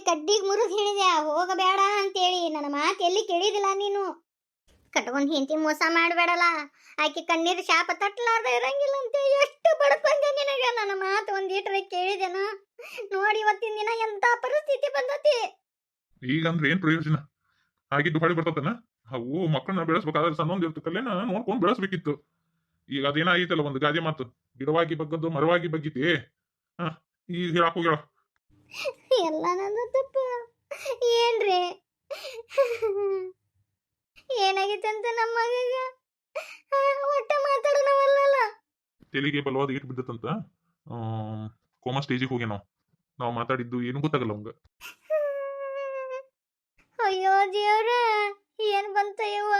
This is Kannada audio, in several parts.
ಕಡ್ಡಿಗೆ ಮುರಿದು ಹೇಳಿದೆ, ಹೋಗಬೇಡ ಅಂತೇಳಿ. ನನ್ನ ಮಾತು ಎಲ್ಲಿ ಕೇಳಿದಿಲ್ಲ ನೀನು? ಕಟ್ಕೊಂಡ್ ಹೆಂಡತಿ ಮೋಸ ಮಾಡಬೇಡಲ್ಲ. ಆಕೆ ಕಣ್ಣೀರು ಶಾಪ ತಟ್ಟಲಾರ್ದ ಇರಂಗಿಲ್ಲ ಅಂತ. ಎಷ್ಟು ಬಡಕೊಂಡೆ ನಿನಗೆ? ನನ್ನ ಮಾತು ಒಂದ್ ಈಟ್ರೆ ಕೇಳಿದೆನ? ನೋಡಿ ಇವತ್ತಿನ ದಿನ ಎಂತ ಪರಿಸ್ಥಿತಿ ಬಂದತಿ? ಈಗ ಅಂದ್ರೆ ಏನ್ ಪ್ರಯೋಜನ? ಆಗಿದ್ದು ಹೊಳಿ ಬರ್ತತನ? ಅವು ಮಕ್ಕಳನ್ನ ಬೆಳೆಸ್ಬೇಕಾದ್ರೆ ಸಣ್ಣ ಇರ್ತಕ್ಕಲ್ಲೇನ ನೋಡ್ಕೊಂಡು ಬೆಳೆಸ್ಬೇಕಿತ್ತು. ಈಗ ಅದೇನಾಗೈತಲ್ಲ ಒಂದು ಗಾದೆ ಮಾತು? ಗಿಡವಾಗಿ ಬಗ್ಗದ್ದು ಮರವಾಗಿ ಬಗ್ಗಿತಿ? ಹ, ಈಗ ಹೇಳಕ್ ಎಲ್ಲ ನನ್ನ ತಪ್ಪು. ಏನ್ರಿ? ಏನಾಗಿತ್ತು ಅಂತ ನಮ್ಮ ಮಗಗ? ಒಟ್ಟ ಮಾತಾಡೋಣವಲ್ಲ ತೆಲಿಗೆ ಬಲವಾದ ಏಟ್ ಬಿದ್ದತ್ತಂತ? ಕೋಮಾ ಸ್ಟೇಜಿಗೆ ಹೋಗಿ ನಾವು. ನಾವು ಮಾತಾಡಿದ್ದು ಏನು ಗೊತ್ತಾಗಲ್ಲ ಅವಂಗ. ಅಯ್ಯೋ ದೇವ್ರ ಏನ್ ಬಂತ ಯವ್ವ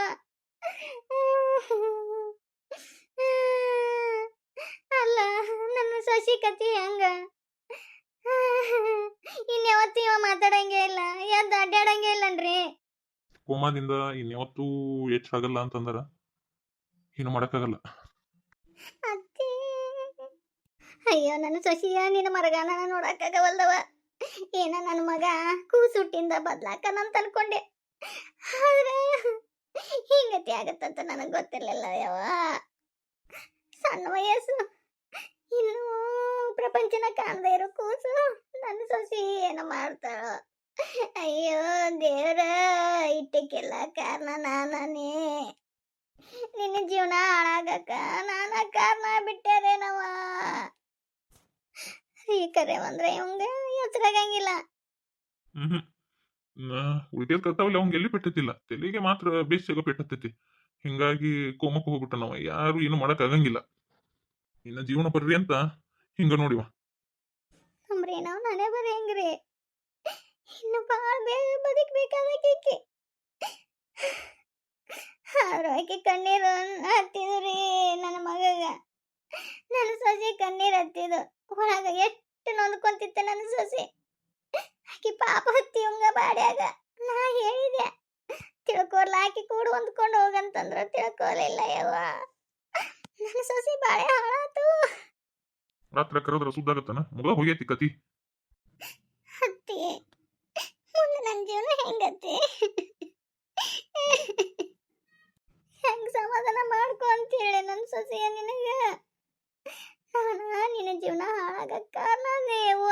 ಅಲ್ಲ ನನ್ನ ಸಸಿ ಕತಿ ಹೆಂಗ? ಇನ್ಯಾವತ್ತು ಇವ ಮಾತಾಡಂಗೆ ಇಲ್ಲ. ಎದ್ದು ಅಡ್ಡಾಡಂಗೆ ಇಲ್ಲನ್ರಿ? ಕೋಮಾದಿಂದ ಇನ್ಯಾವತ್ತೂ ಹೆಚ್ಚಾಗಲ್ಲ ಅಂತಂದ್ರ. ಏನು ಮಾಡಕ್ಕಾಗಲ್ಲ. ಅತ್ತಿ. ಅಯ್ಯೋ ನನ್ನ ಸೊಸಿಯ ನಿನ್ನ ಮರಗನ ನೋಡಕ್ಕಾಗವಲ್ದವ. ಏನ ನನ್ನ ಮಗ ಕೂಸುಟ್ಟಿಂದ ಬದ್ಲಾಕನಂತ ಅನ್ಕೊಂಡೆ. ಆದ್ರೆ ಹಿಂಗತಿ ಆಗತ್ತಂತ ನನಗೆ ಗೊತ್ತಿರ್ಲಿಲ್ಲ ಯಾವ ಸಣ್ಣ ವಯಸ್ಸು. ಇನ್ನೂ ಪ್ರಪಂಚನ ಕಾಣದೇ ಇರೋ ಕೂಸು. ನನ್ನ ಸೊಸಿ ಏನು ಮಾಡ್ತಾಳ. ಅಯ್ಯೋ, ದೇವ್ರ, ಇಟ್ಟಕ್ಕೆಲ್ಲ ಕಾರಣ ನಾನೇ ನಿನ್ನ ಜೀವನ ಹಾಳಾಗಕ್ಕ. ನಾನ ಕಾರಣ ಬಿಟ್ಟಾರೇನವ ಈ ಕರೆ ಬಂದ್ರೆ ಇವಂಗ ಎಚ್ಚರಾಗಂಗಿಲ್ಲ ಉಳಿದ ಕರ್ತಾವಲ್ಲ ಅವಂಗೆ ಎಲ್ಲಿ ಪೆಟ್ಟತಿಲ್ಲ ತೆಲಿಗೆ ಮಾತ್ರ ಬೇಸಿಗೆ ಪೆಟ್ಟತೈತಿ ಹಿಂಗಾಗಿ ಕೋಮಕ್ಕೆ ಹೋಗ್ಬಿಟ್ಟ ಯಾರು ಏನು ಮಾಡಕ್ ಆಗಂಗಿಲ್ಲ. ಇನ್ನ ಜೀವನ ಬರ್ರಿ ಅಂತ ಹಿಂಗ ನೋಡಿವ ನಮ್ರಿ, ನಾವು ನಾನೇ ಬರೀ ಹೆಂಗ್ರಿ? ಇನ್ನು ಭಾಳ ಬೇಗ ಬದುಕಬೇಕಾದಕ್ಕೆ ಆಕೆ ಕಣ್ಣೀರು ಹತ್ತಿದ್ರಿ ನನ್ನ ಮಗಗ. ನನ್ನ ಸೊಸೆ ಕಣ್ಣೀರು ಹತ್ತಿದು ಒಳಗ ಎಷ್ಟು ನೊಂದ್ಕೊಂತಿತ್ತು ನನ್ನ ಸೊಸೆ. ಆಕೆ ಪಾಪ ಹತ್ತಿ ಹಂಗ ಬಾಡ್ಯಾಗ ನಾ ಹೇಳಿದೆ, ತಿಳ್ಕೊರ್ಲ, ಆಕಿ ಕೂಡ ಹೊಂದ್ಕೊಂಡು ಹೋಗಂತಂದ್ರ. ತಿಳ್ಕೊಲಿಲ್ಲ ಯವ್ವ. ನನ್ನ ಸೊಸೆ ಬಾಳೆ ಹಾಳಾತು ರಾತ್ರಿ ಕರೋದ್ರ ಸುದ್ದಾಗತ್ತನ ಮಗಳ ಹೋಗೈತಿ ಕತಿ ಅತ್ತಿ ಮುಂದೆ ನನ್ನ ಜೀವನ ಹೆಂಗತ್ತಿ ಹೆಂಗ್ ಸಮಾಧಾನ ಮಾಡ್ಕೊ ಅಂತ ಹೇಳಿ ನನ್ನ ಸೊಸೆಯ ನಿನಗೆ ನಾನು ನಿನ್ನ ಜೀವನ ಹಾಳಾಗಕ್ ಕಾರಣ ದೇವ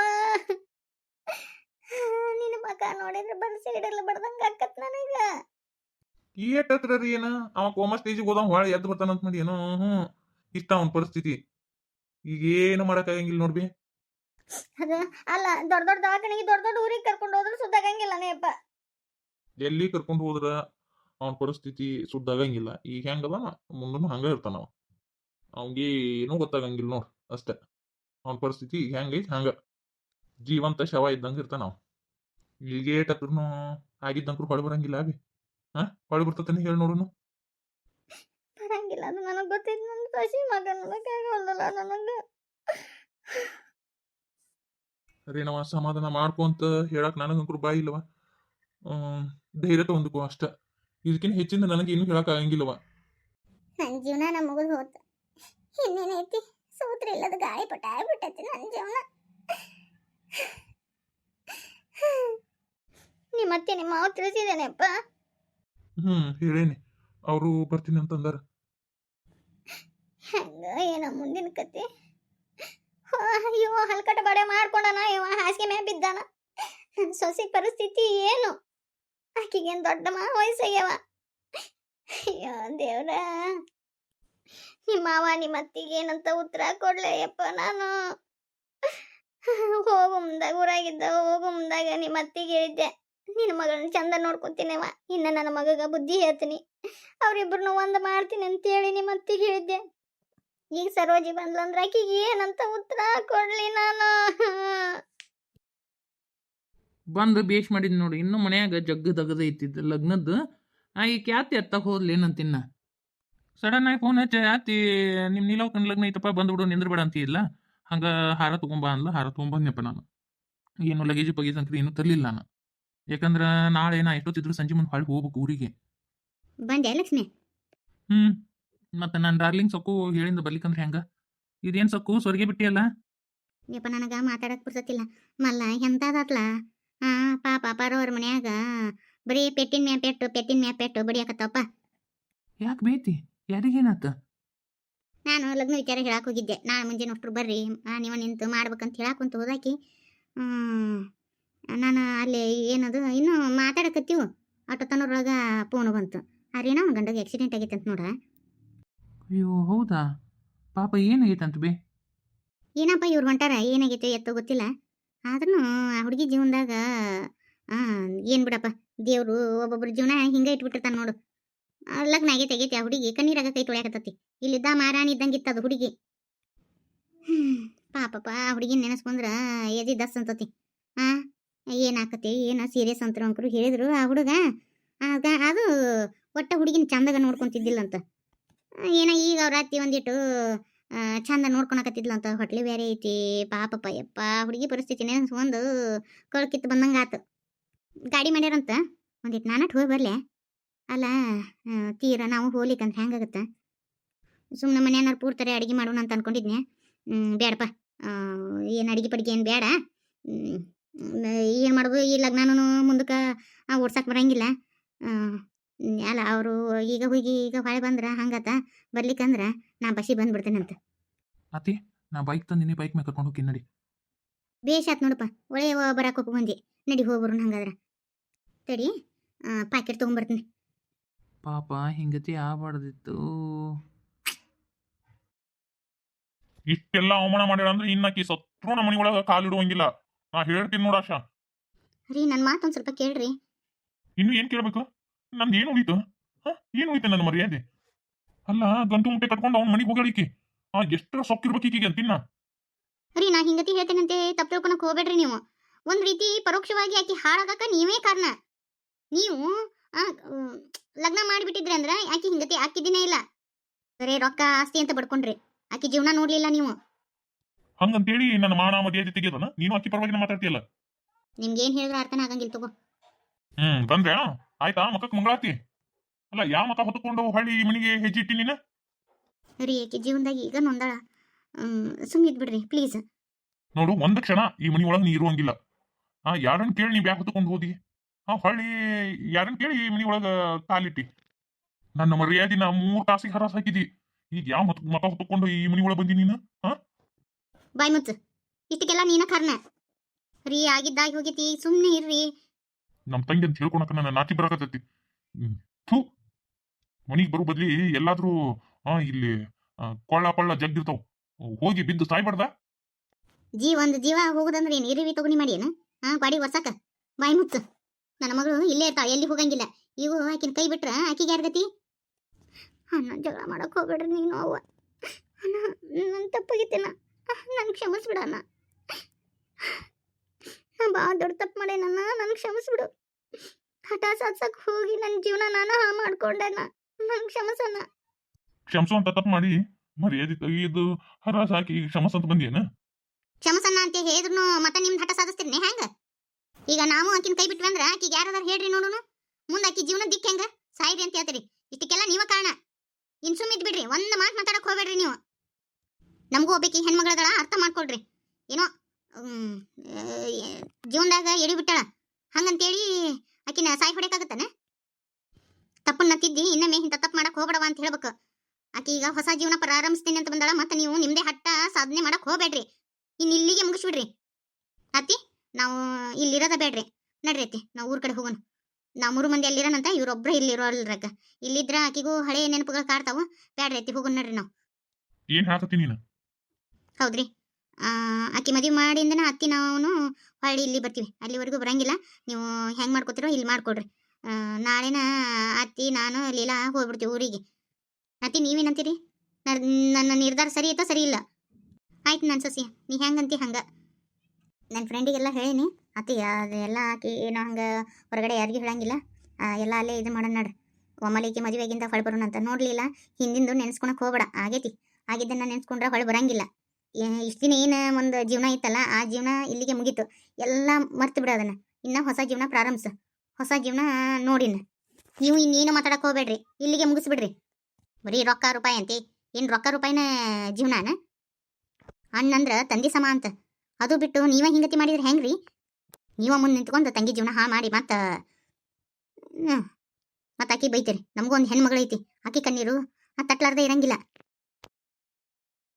ನಿನ್ನ ಮಗ ನೋಡಿದ್ರೆ ಬರ್ಸಿ ಗಿಡಲ್ಲ ಬಡ್ದಂಗ ಆಕತ್ ನನಗ ಏಟ್ ಹತ್ರ ರೀ ಏನ ಅವ ಕೋಮ ಸ್ಟೇಜಿಗೆ ಹೋದ ಹೊಳ ಎದ್ದು ಬರ್ತಾನಂತ ಮಾಡಿ ಏನೋ ಹ್ಮ್ ಇಷ್ಟ ಅವನ ಪರಿಸ್ಥಿತಿ ಈಗ ಏನು ಮಾಡಕ್ಕಾಗಂಗಿಲ್ಲ ನೋಡ್ಬಿ. ಅದ ಅಲ್ಲ ದೊಡ್ಡ ದೊಡ್ಡ ದವಾಖಾನೆಗೆ ದೊಡ್ಡ ದೊಡ್ಡ ಊರಿಗೆ ಕರ್ಕೊಂಡು ಹೋದ್ರೆ ಸುದ್ದಾಗಂಗಿಲ್ಲನೇ ಅಪ್ಪ. ಎಲ್ಲಿ ಕರ್ಕೊಂಡು ಹೋದ್ರ ಅವನ ಪರಿಸ್ಥಿತಿ ಸುದ್ದಾಗಂಗಿಲ್ಲ ಈಗ ಹೆಂಗದ ಮುಂದೂ ಹಂಗ ಇರ್ತಾನ ಅವ. ಅವಂಗೆ ಏನು ಗೊತ್ತಾಗಂಗಿಲ್ಲ ನೋಡ್ ಅಷ್ಟೇ. ಅವನ ಪರಿಸ್ಥಿತಿ ಈಗ ಹೆಂಗೈತಿ ಹಂಗ. ಜೀವಂತ ಶವ ಇದ್ದಂಗ ಇರ್ತಾನ ಅವ. ಈಗ ಏಟ್ ಹತ್ರನು ಆಗಿದ್ದಂಕ್ರು ಹೊಳೆ ಬರಂಗಿಲ್ಲ ಅಭಿ. ಹಾ? ಹೊಳೆ ಬರ್ತತನ ಹೇಳಿ ನೋಡುನು. ಬರಂಗಿಲ್ಲ ಅದು ನನಗೆ ಗೊತ್ತಿದ್ದು ನನ್ನ ಶಶಿ ಮಗ ನೋಡಕ್ಕಾಗಲ್ಲ ನನಗೆ. ರೇಣವ ಸಮಾಧಾನ ಮಾಡ್ಕೊಂತ ಹೇಳಕ್ ನನಗಂಕರು ಬಾಯಿ ಇಲ್ಲವ. ಧೈರ್ಯ ತಗೊಂಡ್ಕೋ ಅಷ್ಟ. ಇದಕ್ಕಿಂತ ಹೆಚ್ಚಿಂದ ನನಗೆ ಏನು ಹೇಳಕ್ ಆಗಂಗಿಲ್ಲವ. ನನ್ನ ಜೀವನ ನಮ್ಮ ಮುಗಿದು ಹೋತು. ಇನ್ನೇನೈತಿ? ಸೂತ್ರ ಇಲ್ಲದ ಗಾಳಿ ಪಟ ಆಗ್ಬಿಟ್ಟೈತಿ ನನ್ನ ಜೀವನ. ನಿಮ್ಮ ಅತ್ತೆ ನಿಮ್ಮ ಮಾವ ತಿಳಿಸಿದ್ದೇನೆಪ್ಪ ಹ್ಮ್ ಹೇಳೇನಿ. ಅವರು ಬರ್ತೀನಿ ಅಂತಂದಾರ. ಹೆಂಗ ಏನೋ ಮುಂದಿನ ಕತೆ? ಅಯ್ಯೋ ಹಲ್ಕಟ ಬಡೆ ಮಾಡ್ಕೊಂಡನ, ಇವ ಹಾಸಿಗೆ ಮ್ಯಾಗ ಬಿದ್ದಾನ. ಸೊಸಿ ಪರಿಸ್ಥಿತಿ ಏನು? ಆಕಿಗೇನು ದೊಡ್ಡ ಮಾ ವಯಸ್ಸಾಗ್ಯವ? ಅಯ್ಯೋ ದೇವ್ರ. ನಿಮ್ಮ ಮಾವ ನಿಮ್ಮ ಅತ್ತಿಗೆ ಏನಂತ ಉತ್ತರ ಕೊಡ್ಲೆಯಪ್ಪ ನಾನು. ಹೋಗು ಮುಂದಾಗ, ಊರಾಗಿದ್ದ ಹೋಗು ಮುಂದಾಗ ನಿಮ್ಮ ಅತ್ತಿಗೆ ಹೇಳಿದ್ದೆ. ನಿನ್ನ ಮಗಳನ್ನ ಚಂದ ನೋಡ್ಕೊತೀನವ ಇನ್ನ ನನ್ನ ಮಗಗ ಬುದ್ಧಿ ಹೇಳ್ತೀನಿ. ಅವ್ರಿಬ್ರು ಒಂದು ಮಾಡ್ತೀನಿ ಅಂತೇಳಿ ನಿಮ್ಮ ಅತ್ತಿಗೆ ಹೇಳಿದ್ದೆ. ಈಗ ಸರೋಜಿ ಬಂದ್ಲಂದ್ರ ಆಕಿಗೆ ಏನಂತ ಉತ್ತರ ಕೊಡ್ಲಿ ನಾನು? ಬಂದು ಬೇಷ್ ಮಾಡಿದ್ ನೋಡಿ ಇನ್ನು ಮನ್ಯಾಗ ಜಗ್ಗ ದಗದ ಇತ್ತಿದ್ದ ಲಗ್ನದ್ದು. ಆ ಈ ಕ್ಯಾತಿ ಎತ್ತ ಹೋದ್ಲಿ ಏನಂತಿನ್ನ? ಸಡನ್ ಆಗಿ ಫೋನ್ ಹಚ್ಚ ಆತಿ ನಿಮ್ಮ ನೀಲೋಕನ್ ಲಗ್ನ ಐತಪ್ಪ ಬಂದ್ಬಿಡು ನಿಂದ್ರಬೇಡ ಅಂತಿಲ್ಲ ಹಂಗ ಹಾರ ತಗೊಂಬ ಅಂದ್ಲ ಹಾರ ತಗೊಂಬಂದ್ನಪ್ಪ ನಾನು. ಏನು ಲಗೇಜ್ ಪಗೇಜ್ ಅಂತ ಏನು ತರ್ಲಿಲ್ಲ ನಾನು. ಯಾಕಂದ್ರ ನಾಳೆ ನಾ ಎಷ್ಟೊತ್ತಿದ್ರು ಸಂಜೆ ಮುಂದೆ ಹೊಳ್ಗೆ ಹೋಗ್ಬೇಕು ಊರಿಗೆ. ಬಂದೆ ಲಕ್ಷ್ಮಿ? ಹ್ಮ್. ಮತ್ತೆ ನನ್ನ ಡಾರ್ಲಿಂಗ್ ಸೊಕ್ಕು ಹೇಳಿಂದ ಬರ್ಲಿಕ್ಕಂದ್ರೆ ಹೆಂಗ? ಇದೇನು ಸೊಕ್ಕು? ಸ್ವರ್ಗೆ ಬಿಟ್ಟಿಯಲ್ಲ? ಯಪ್ಪ ನನಗ ಮಾತಾಡಕ್ ಪುರ್ಸತ್ತಿಲ್ಲ. ಮಲ್ಲ ಎಂತಾದತ್ಲ? ಹಾ ಪಾಪ ಪರವ್ರ ಮನ್ಯಾಗ ಬರೀ ಪೆಟ್ಟಿನ ಮ್ಯಾ ಪೆಟ್ಟು ಪೆಟ್ಟಿನ ಮ್ಯಾ ಪೆಟ್ಟು ಬಡಿಯಾಕತ್ತಪ್ಪ ಯಾಕೆ ಬೇತಿ? ಯಾರಿಗೇನಾತ? ನಾನು ಲಗ್ನ ವಿಚಾರ ಹೇಳಕ್ ಹೋಗಿದ್ದೆ. ನಾಳೆ ಮುಂಜಾನೆ ಅಷ್ಟ್ರು ಬರ್ರಿ. ಆ, ನೀವು ನಿಂತು ಮಾಡ್ಬೇಕಂತ ಹೇಳಾಕಂತ ಹೋದಾಕಿ ಹ್ಮ್, ನಾನು ಅಲ್ಲಿ ಏನದು ಇನ್ನೂ ಮಾತಾಡಕತ್ತೀವು. ಆಟೋ ತನ್ನೊಳಗೆ ಫೋನ್ ಬಂತು. ಅರೇನೋ ಅವ್ನ ಗಂಡಗೆ ಆಕ್ಸಿಡೆಂಟ್ ಆಗೈತೆ ಅಂತ ನೋಡ ಅಯ್ಯೋ ಹೌದಾ? ಪಾಪ ಏನಾಗೈತಂತ ಬೇ. ಏನಪ್ಪ ಇವ್ರು ಹೊಂಟಾರ? ಏನಾಗೈತೆ ಎತ್ತೋ ಗೊತ್ತಿಲ್ಲ. ಆದ್ರೂ ಆ ಹುಡುಗಿ ಜೀವನದಾಗ ಏನು ಬಿಡಪ್ಪ ದೇವರು ಒಬ್ಬೊಬ್ರ ಜೀವನ ಹಿಂಗೆ ಇಟ್ಬಿಟ್ಟಿರ್ತಾನೆ ನೋಡು. ಲಗ್ನ ಆಗೈತೆ ಆಗೈತೆ ಆ ಹುಡುಗಿ ಕಣ್ಣೀರಾಗ ಕೈ ತೊಳ್ಯಾಕತ್ತತಿ. ಇಲ್ಲಿದ್ದ ಮಾರಾಣಿ ಇದ್ದಂಗೆ ಇತ್ತದು ಹುಡುಗಿ. ಹ್ಮ್ ಪಾಪಪ್ಪ ಆ ಹುಡುಗಿನ ನೆನೆಸ್ಕೊಂಡ್ರೆ ಎದಿ ದಸ್ ಅಂತತಿ. ಆ ಏನಾಕತಿ ಏನ ಸೀರಿಯಸ್ ಅಂತ ಅಂಕರು ಹೇಳಿದ್ರು ಆ ಹುಡುಗ. ಅದು ಒಟ್ಟ ಹುಡುಗಿನ ಚಂದಾಗ ನೋಡ್ಕೊಂತಿದ್ದಿಲ್ಲ ಅಂತ ಆ, ಏನ ಈಗ ಅವ್ರ ಒಂದಿಟ್ಟು ಚಂದ ನೋಡ್ಕೊಳಕತ್ತಿದ್ಲು ಅಂತ ಹೊಟ್ಲಿ ಬೇರೆ ಐತಿ. ಪಾಪಪ್ಪ ಯಪ್ಪ ಹುಡುಗಿ ಪರಿಸ್ಥಿತಿನೇ ಒಂದು ಕಳ್ಕಿತ್ತು ಬಂದಂಗೆ ಆತು ಗಾಡಿ ಮಾಡ್ಯಾರಂತ? ಒಂದಿಟ್ಟು ನಾನಟ್ ಹೋಗಿ ಬರಲೆ. ಅಲ್ಲ ತೀರ ನಾವು ಹೋಗ್ಲಿಕ್ಕಂತ ಹೆಂಗಾಗತ್ತೆ ಸುಮ್ಮನೆ ಮನೆಯವ್ರು ಪೂರ್ತಾರೆ ಅಡುಗೆ ಮಾಡೋಣ ಅಂತ ಅನ್ಕೊಂಡಿದ್ನೆ. ಹ್ಮ್, ಬೇಡಪ್ಪ ಏನು ಅಡುಗೆ ಪಡಿಗೆ ಏನು ಬೇಡ ಏನು ಮಾಡೋದು? ಈ ಲಗ್ನನೂ ಮುಂದಕ್ಕೆ ಓಡ್ಸಕ್ಕೆ ಬರಂಗಿಲ್ಲ. ಅಲ್ಲ ಅವರು ಈಗ ಹೋಗಿ ಈಗ ಹೊಳೆ ಬಂದ್ರೆ ಹಂಗತ್ತ ಬರ್ಲಿಕ್ಕಂದ್ರೆ ನಾ ಬಸಿ ಬಂದ್ಬಿಡ್ತೇನಂತ. ಅತಿ ನಾ ಬೈಕ್ ತಂದಿನಿ ಬೈಕ್ ಮೇಲೆ ಕರ್ಕೊಂಡು ಹೋಗಿ ನಡಿ. ಬೇಷ್ ಆತ್ ನೋಡಪ್ಪ ಒಳ್ಳೆ ಬರಾಕ ಬಂದಿ. ನಡಿ ಹೋಗ್ಬರೋಣ ಹಂಗಾದ್ರೆ. ತಡಿ ಪ್ಯಾಕೆಟ್ ತೊಗೊಂಬರ್ತೀನಿ. ಪಾಪ ಹಿಂಗತಿ ಆಗ್ಬಾರ್ದಿತ್ತು. ಇಷ್ಟೆಲ್ಲ ಅವಮಾನ ಮಾಡ್ಯಾರ ಅಂದ್ರೆ ಇನ್ನಾಕಿ ಸತ್ರು ನಮ್ಮ ಮನಿ ಒಳಗ ಕಾಲಿಡುವಂಗಿಲ್ಲ ನಾ ಹೇಳ್ತೀನಿ ನೋಡಾಶ ರೀ ನನ್ನ ಮಾತು ಒಂದು ಸ್ವಲ್ಪ ಕೇಳ್ರಿ. ಇನ್ನು ಏನು ಕೇಳ್ಬೇಕು? ನಂದು ಏನು ಉಳಿತು ಹಾ? ಏನು ಉಳಿತು ನನ್ನ ಮರ್ಯಾದೆ? ಅಲ್ಲ ಗಂಟು ಮುಟ್ಟೆ ಕಟ್ಕೊಂಡು ಅವ್ನ ಮನೆಗೆ ಹೋಗಲಿಕ್ಕೆ ಆ ಎಷ್ಟರ ಸೊಕ್ಕಿರ್ಬೇಕು ಈಕಿಗೆ ಅಂತಿನ್ನ ರೀ ನಾ ಹಿಂಗತಿ ಹೇಳ್ತೇನಂತೆ ತಪ್ಪು ತಿಳ್ಕೊಳಕ್ ಹೋಗ್ಬೇಡ್ರಿ ನೀವು. ಒಂದ್ ರೀತಿ ಪರೋಕ್ಷವಾಗಿ ಆಕಿ ಹಾಳಾಗಕ ನೀವೇ ಕಾರಣ. ನೀವು ಆ, ಲಗ್ನ ಮಾಡಿಬಿಟ್ಟಿದ್ರಿ ಅಂದ್ರೆ ಆಕಿ ಹಿಂಗತಿ ಆಕಿದಿನೇ ಇಲ್ಲ. ಬರೇ ರೊಕ್ಕ ಆಸ್ತಿ ಅಂತ ಬಡ್ಕೊಂಡ್ರಿ. ಆಕಿ ಜೀವನ ನೋಡ್ಲಿಲ್ಲ ನೀವು. ಹಂಗಂತೇಳಿ ನನ್ನ ಮಾನ ಮರ್ಯಾದೆ ತೆಗೆದನ ನೀನು ಅಕ್ಕಿ ಪರವಾಗಿ ಮಾತಾಡ್ತೀಯಲ್ಲ? ನಿಮ್ಗೆ ಏನ್ ಹೇಳಿದ್ರೆ ಅರ್ಥನ ಆಗಂಗಿಲ್ಲ ತಗೋ. ಹ್ಮ್ ಬಂದ್ರೆ ಆಯ್ತಾ ಮಕ್ಕಕ್ ಮಂಗಳಾತಿ ಅಲ್ಲ ಯಾವ ಮಕ ಹೊತ್ತುಕೊಂಡು ಹಳ್ಳಿ ಮನೆಗೆ ಹೆಜ್ಜೆ ಇಟ್ಟಿ ನೀನು? ರೀ ಏಕೆ ಜೀವನದಾಗ ಈಗ ನೊಂದಾಳ. ಸುಮ್ಮಿದ್ ಬಿಡ್ರಿ ಪ್ಲೀಸ್ ನೋಡು ಒಂದ್ ಕ್ಷಣ ಈ ಮನಿ ಒಳಗೆ ನೀ ಇರುವಂಗಿಲ್ಲ ಆ ಯಾರನ್ನ ಕೇಳಿ ನೀ ಬ್ಯಾಗ್ ಹೊತ್ಕೊಂಡು ಹೋದಿ? ಆ ಹೊಳ್ಳಿ ಯಾರನ್ನ ಕೇಳಿ ಈ ಮನಿ ಒಳಗ ತಾಲಿಟ್ಟಿ ನನ್ನ ಮರ್ಯಾದಿನ ಮೂರ್ ತಾಸಿಗೆ ಹರಾಸ್ ಹಾಕಿದಿ. ಈಗ ಯಾವ ಮತ್ ಮಕ ಹೊತ್ಕೊಂಡು ಈ ಮನಿ ಒಳಗೆ ಬಂದಿ ನೀನು? ಬಾಯ್ ಮುಚ್ಚು. ಇಷ್ಟಕ್ಕೆಲ್ಲ ನೀನ ಕಾರಣ. ರೀ ಆಗಿದ್ದಾಗಿ ಹೋಗಿತಿ ಸುಮ್ಮನೆ ಇರ್ರಿ. ನಮ್ ತಂಗಿ ಅಂತ ಹೇಳ್ಕೊಳಕ ನನ್ನ ನಾಟಿ ಬರಾಕತ್ತೈತಿ. ಥೂ ಮನಿಗೆ ಬರೋ ಬದ್ಲಿ ಎಲ್ಲಾದ್ರೂ ಆ ಇಲ್ಲಿ ಕೊಳ್ಳ ಪಳ್ಳ ಜಗ್ಗಿರ್ತಾವ ಹೋಗಿ ಬಿದ್ದು ಸಾಯ್ಬಾರ್ದ ಜೀವ ಒಂದು ಜೀವ ಹೋಗುದಂದ್ರೆ ಏನು? ಇರಿವಿ ತಗೊಂಡಿ ಮಾಡಿ ಏನು? ಹಾ ಬಾಡಿ ಒರ್ಸಾಕ? ಬಾಯಿ ಮುಚ್ಚು. ನನ್ನ ಮಗಳು ಇಲ್ಲೇ ಇರ್ತಾವ ಎಲ್ಲಿ ಹೋಗಂಗಿಲ್ಲ. ಇವು ಆಕಿನ ಕೈ ಬಿಟ್ರ ಆಕಿಗೆ ಯಾರ್ಗತಿ ಅಣ್ಣ ಜಗಳ ಮಾಡಕ್ ಹೋಗ್ಬೇಡ್ರಿ ನೀನು ಅವ್ವ. ಅಣ್ಣ ನನ್ನ ತಪ್ಪಾಗಿತ್ತೇನ? ನನ್ ಕ್ಷಮಿಸ್ಬಿಡಣ್ಣ ನಾ ಭಾಳ ದೊಡ್ಡ ತಪ್ಪು ನನ್ನ ನನ್ ಕ್ಷಮಿಸ್ಬಿಡು. ಹಠ ಸಾಧ್ಸಕ್ ಹೋಗಿ ನನ್ನ ಜೀವನ ನಾನು ಹಾ ಮಾಡ್ಕೊಂಡೆನ ನನ್ ಕ್ಷಮಸನ ಕ್ಷಮಸು ಅಂತ ತಪ್ಪು ಮಾಡಿ ಮರ್ಯಾದೆ ತೆಗೆದು ಹರಾಸ್ ಹಾಕಿ ಕ್ಷಮಸ ಅಂತ ಬಂದಿಯೇನ? ಕ್ಷಮಸಣ್ಣ ಅಂತ ಹೇಳಿದ್ರು ಮತ್ತೆ ನಿಮ್ದು ಹಠ ಸಾಧಿಸ್ತೀರಿ ಹೆಂಗ? ಈಗ ನಾವು ಆಕಿನ ಕೈ ಬಿಟ್ವಿ ಅಂದ್ರೆ ಆಕಿಗೆ ಯಾರದಾರ ಹೇಳ್ರಿ ನೋಡುನು? ಮುಂದೆ ಆಕಿ ಜೀವನ ದಿಕ್ಕ ಹೆಂಗ? ಸಾಯ್ರಿ ಅಂತ ಹೇಳ್ತೀರಿ. ಇಷ್ಟಕ್ಕೆಲ್ಲ ನೀವ ಕಾರಣ. ಇನ್ ಸುಮ್ಮಿದ್ ಬಿಡ್ರಿ ಒಂದ್ ಮಾತು ಮಾತಾಡಕ್ ಹೋಗ್ಬೇಡ್ರಿ ನೀವು. ನಮಗೂ ಒಬ್ಬಾಕಿ ಹೆಣ್ಮಗಳದಳ ಅರ್ಥ ಮಾಡ್ಕೊಳ್ರಿ. ಏನೋ ಜೀವನದಾಗ ಎಡಿ ಬಿಟ್ಟಾಳ. ಹಂಗಂತೇಳಿ ಆಕಿನ ಸಾಯಿ ಹೊಡೆಕಾಗತ್ತಾನ ತಪ್ಪನ್ನ ತಿದ್ದಿ ಇನ್ನೊಮ್ಮೆ ಇಂಥ ತಪ್ಪು ಮಾಡಕ್ ಹೋಗ್ಬೇಡವ ಅಂತ ಹೇಳ್ಬೇಕು. ಆಕಿ ಈಗ ಹೊಸ ಜೀವನ ಪ್ರಾರಂಭಿಸ್ತೀನಿ ಅಂತ ಬಂದಾಳ ಮತ್ತೆ ನೀವು ನಿಮ್ದೇ ಹಟ್ಟ ಸಾಧನೆ ಮಾಡಕ್ ಹೋಗ್ಬೇಡ್ರಿ. ಇನ್ನು ಇಲ್ಲಿಗೆ ಮುಗಿಸ್ಬಿಡ್ರಿ. ಅತ್ತಿ ನಾವು ಇಲ್ಲಿರೋದ ಬೇಡ್ರಿ. ನಡ್ರಿ ಅತ್ತಿ ನಾವು ಊರ್ ಕಡೆ ಹೋಗೋಣ. ನಾವು ಮೂರು ಮಂದಿ ಅಲ್ಲಿರೋಣಂತ ಇವ್ರೊಬ್ರ ಇಲ್ಲಿ ಇರೋಲ್ರಾಗ ಇಲ್ಲಿದ್ರ ಆಕಿಗೂ ಹಳೆ ನೆನಪುಗಳು ಕಾಡ್ತಾವು. ಬೇಡ್ರಿ ಅತ್ತಿ ಹೋಗೋಣ ನಡ್ರಿ ನಾವು. ಏನ್ ಹಾಕತ್ತೀನಿ ಹೌದ್ರಿ. ಆಕಿ ಮದುವೆ ಮಾಡಿಂದನ ಅತ್ತಿ ನಾವು ಹೊಳ್ಳಿ ಇಲ್ಲಿ ಬರ್ತೀವಿ. ಅಲ್ಲಿವರೆಗೂ ಬರಂಗಿಲ್ಲ. ನೀವು ಹೆಂಗ್ ಮಾಡ್ಕೊತೀರೋ ಇಲ್ಲಿ ಮಾಡ್ಕೊಡ್ರಿ. ನಾಳೆನಾ ಅತ್ತಿ, ನಾನು, ಲೀಲಾ ಹೋಗ್ಬಿಡ್ತೀವಿ ಊರಿಗೆ. ಅತ್ತಿ, ನೀವೇನಂತೀರಿ? ನನ್ನ ನಿರ್ಧಾರ ಸರಿ ಐತೋ ಸರಿ ಇಲ್ಲ? ಆಯ್ತು ನನ್ನ ಸಸಿ, ನೀ ಹೆಂಗಂತಿ ಹಂಗ? ನನ್ನ ಫ್ರೆಂಡಿಗೆಲ್ಲ ಹೇಳೀನಿ. ಅತ್ತಿ, ಅದೆಲ್ಲ ಆಕಿ ಏನೋ ಹಂಗೆ ಹೊರಗಡೆ ಯಾರಿಗೂ ಹೇಳಂಗಿಲ್ಲ. ಎಲ್ಲ ಅಲ್ಲೇ ಇದು ಮಾಡೋಣ ನೋಡ್ರಿ ಒಮ್ಮಲಿಕೆ ಮದುವೆಗಿಂತ ಹೊಳೆ ಬರೋಣ ಅಂತ ನೋಡ್ಲಿಲ್ಲ ಹಿಂದಿಂದು ನೆನೆಸ್ಕೊಳಕ್ಕೆ ಹೋಗ್ಬೇಡ. ಆಗೈತಿ. ಆಗಿದ್ದನ್ನು ನೆನೆಸ್ಕೊಂಡ್ರೆ ಹೊಳೆ ಬರಂಗಿಲ್ಲ. ಇಷ್ಟು ದಿನ ಏನು ಒಂದು ಜೀವನ ಇತ್ತಲ್ಲ ಆ ಜೀವನ ಇಲ್ಲಿಗೆ ಮುಗೀತು. ಎಲ್ಲ ಮರ್ತು ಬಿಡು ಅದನ್ನು. ಇನ್ನ ಹೊಸ ಜೀವನ ಪ್ರಾರಂಭಿಸು ಹೊಸ ಜೀವನ ನೋಡಿನ. ನೀವು ಇನ್ನೇನು ಮಾತಾಡಕ್ಕೆ ಹೋಗ್ಬೇಡ್ರಿ. ಇಲ್ಲಿಗೆ ಮುಗಿಸ್ಬಿಡ್ರಿ. ಬರೀ ರೊಕ್ಕ ರೂಪಾಯಿ ಅಂತಿ. ಏನು ರೊಕ್ಕ ರೂಪಾಯಿನ ಜೀವನಾನ? ಅಣ್ಣಂದ್ರೆ ತಂದೆ ಸಮ ಅಂತ. ಅದು ಬಿಟ್ಟು ನೀವೇ ಹಿಂಗತಿ ಮಾಡಿದ್ರೆ ಹೆಂಗ್ರಿ? ನೀವ ಮುಂದೆ ನಿಂತ್ಕೊಂಡು ತಂಗಿ ಜೀವನ ಹಾಳು ಮಾಡಿ ಮತ್ತೆ ಮತ್ತೆ ಆಕಿ ಬೈತೀರಿ. ನಮಗೂ ಒಂದು ಹೆಣ್ಮಗಳು ಐತಿ. ಆಕಿ ಕಣ್ಣೀರು ತಟ್ಲಾರ್ದೆ ಇರಂಗಿಲ್ಲ.